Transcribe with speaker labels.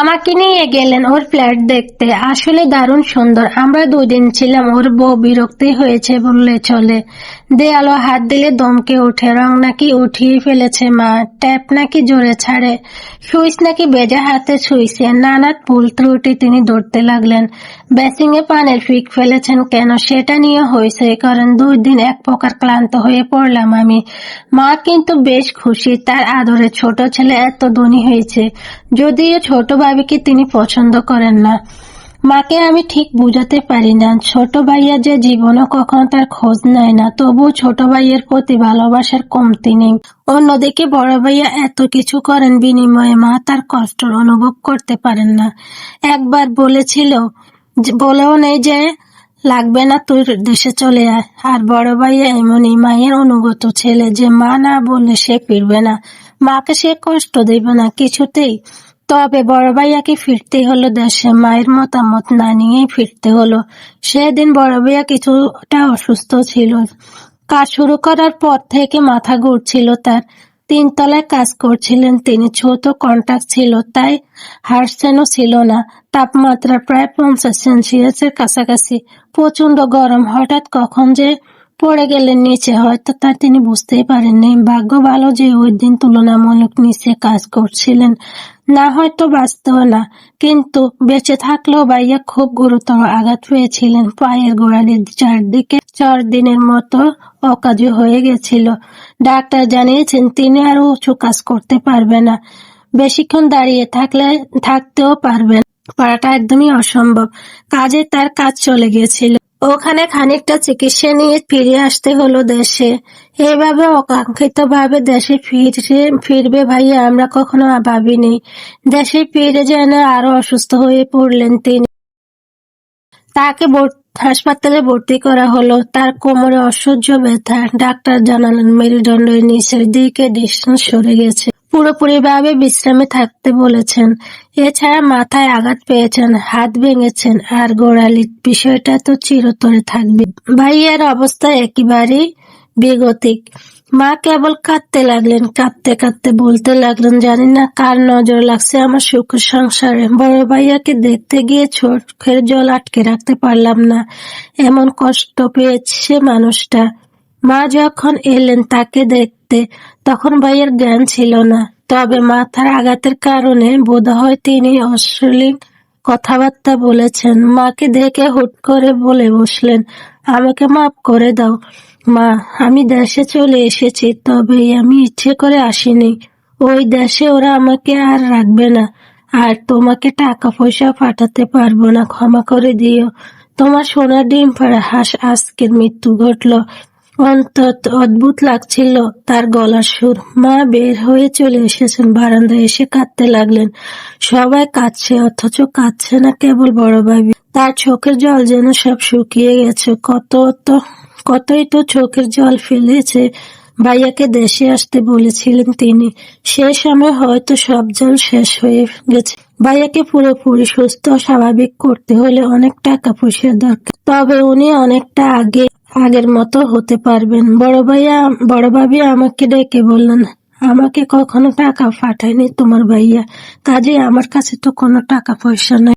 Speaker 1: আমাকে নিয়ে গেলেন ওর ফ্ল্যাট দেখতে। আসলে দারুণ সুন্দর। আমরা দুই দিন ছিলাম, ওর বউ বিরক্তি হয়েছে বললে চলে। দেয়ালো হাত দিলে দমকে ওঠে, রং নাকি উঠিয়ে ফেলেছে মা, ট্যাপ নাকি জোরে ছাড়ে। সুইচ নাকি বেজা হাতে ছুঁইছে, নানা ভুল ত্রুটি তিনি ধরতে লাগলেন। বেসিং এ পানের ফিক ফেলেছেন কেন সেটা নিয়ে হয়েছে, কারণ দুই দিন এক প্রকার ক্লান্ত হয়ে পড়লাম আমি। মা কিন্তু বেশ খুশি, তার আদরে ছোট ছেলে এত ধনী হয়েছে, যদিও ছোট ভাবিকে তিনি পছন্দ করেন না। মাকে আমি ঠিক বুঝাতে পারি না। ছোট ভাইয়া যে জীবনও কখনো তার খোঁজ নেয় না তবু ছোট ভাইয়ের প্রতি ভালোবাসার কমতি নেই। অন্যদিকে বড় ভাইয়া এত কিছু করেন বিনিময়ে মা তার কষ্ট অনুভব করতে পারেন না। একবার বলেছিল বলেও নেই যে, লাগবে না তুই দেশে চলে আয়। আর বড় ভাইয়া এমনই মায়ের অনুগত ছেলে যে মা না বললে সে ফিরবে না। মাকে সে কষ্ট দেবে না। কিছুতেই তবে বড় ভাইয়াকে ফিরতে হলো দেশে, মায়ের মতামত না নিয়েই ফিরতে হলো। সেদিন বড় ভাইয়া কিছুটা অসুস্থ ছিল। কাজ শুরু করার পর থেকে মাথা ঘুরছিল তার। তিনতলায় কাজ করছিলেন তিনি, ছোট কন্ট্রাক্ট ছিল তাই হার্সেনও ছিল না। তাপমাত্রা প্রায় পঞ্চাশ সেলসিয়াসের কাছাকাছি। প্রচণ্ড গরম, হঠাৎ কখন যে পড়ে গেলেন নিচে হয়তো তা তিনি বুঝতেই পারেননি। ভাগ্য ভালো যে ওই দিন তুলনামূলক নিচে কাজ করছিলেন। না হয়তো বাঁচতেও না, কিন্তু বেঁচে থাকলেও ভাইয়া খুব গুরুতর আঘাত পেয়েছিলেন। পায়ের গোড়ালির চারদিকে চার দিনের মতো অকাজু হয়ে গেছিল। ডাক্তার জানিয়েছেন, তিনি আর উঁচু কাজ করতে পারবে না। বেশিক্ষণ দাঁড়িয়ে থাকলে, থাকতেও পারবেন পারাটা একদমই অসম্ভব। কাজে তার কাজ চলে গিয়েছিল। ওখানে খানিকটা চিকিৎসা নিয়ে ফিরে আসতে হলো দেশে। এভাবে অকাঙ্ক্ষিত ভাবে দেশে ফিরে ফিরবে ভাইয়া, আমরা কখনো ভাবিনি। দেশে ফিরে যেন আরও অসুস্থ হয়ে পড়লেন তিনি। তাকে হাসপাতালে ভর্তি করা হলো। তার কোমরে অসহ্য ব্যথা। ডাক্তার জানালেন, মেরুদণ্ডের নিচের দিকে ডিস্টেন্স সরে গেছে। পুরোপুরি ভাবে বিশ্রামে থাকতে বলেছেন। এছাড়া মাথায় আঘাত পেয়েছেন, হাত ভেঙেছেন, আর গোড়ালির বিষয়টা তো চিরতরে থাকবে। ভাইয়ের অবস্থা একেবারেই বেগতিক। মা কেবল কাঁদতে লাগলেন, কাঁদতে কাঁদতে বলতে লাগলেন, জানি না কার নজর লাগছে আমার সুখ সংসারে। বড় ভাইয়াকে দেখতে গিয়ে চোখের জল আটকে রাখতে পারলাম না। এমন কষ্ট পেয়েছে মানুষটা। মা যখন এলেন, তাকে দেখতে তখন ভাইয়ের জ্ঞান ছিল না। তবে মাথার আঘাতের কারণে বোধহয় তিনি অশ্লীল কথাবার্তা বলেছেন। মাকে দেখে হুট করে বলে বসলেন, আমাকে মাফ করে দাও। মা, আমি দেশে চলে এসেছি, তবে আমি ইচ্ছে করে আসিনি। ওই দেশে ওরা আমাকে আর রাখবে না। আর তোমাকে টাকা পয়সা পাঠাতে পারব না। ক্ষমা করে দিও। তোমার সোনা ডিম পাড়া হাঁস আজকের মৃত্যু ঘটলো। অন্তত অদ্ভুত লাগছিল তার গলার সুর। মা বের হয়ে চলে এসেছেন, বারান্দায় এসে কাঁদতে লাগলেন। সবাই কাঁদছে, অথচ কাঁদছে না কেবল বড় ভাবি তার চোখের জল যেন সব শুকিয়ে গেছে। কত তো, কতই তো চোখের জল ফেলেছে। ভাইয়াকে দেশে আসতে বলেছিলেন তিনি। সে সময় হয়তো সব জল শেষ হয়ে গেছে। ভাইয়াকে পুরোপুরি সুস্থ স্বাভাবিক করতে হলে অনেক টাকা পয়সা দরকার। তবে উনি অনেকটা আগে আগের মতো হতে পারবেন। বড় ভাইয়া, বড় ভাবি আমাকে ডেকে বললেন, আমাকে কখনো টাকা পাঠায়নি তোমার ভাইয়া। কাজে আমার কাছে তো কোনো টাকা পয়সা নাই।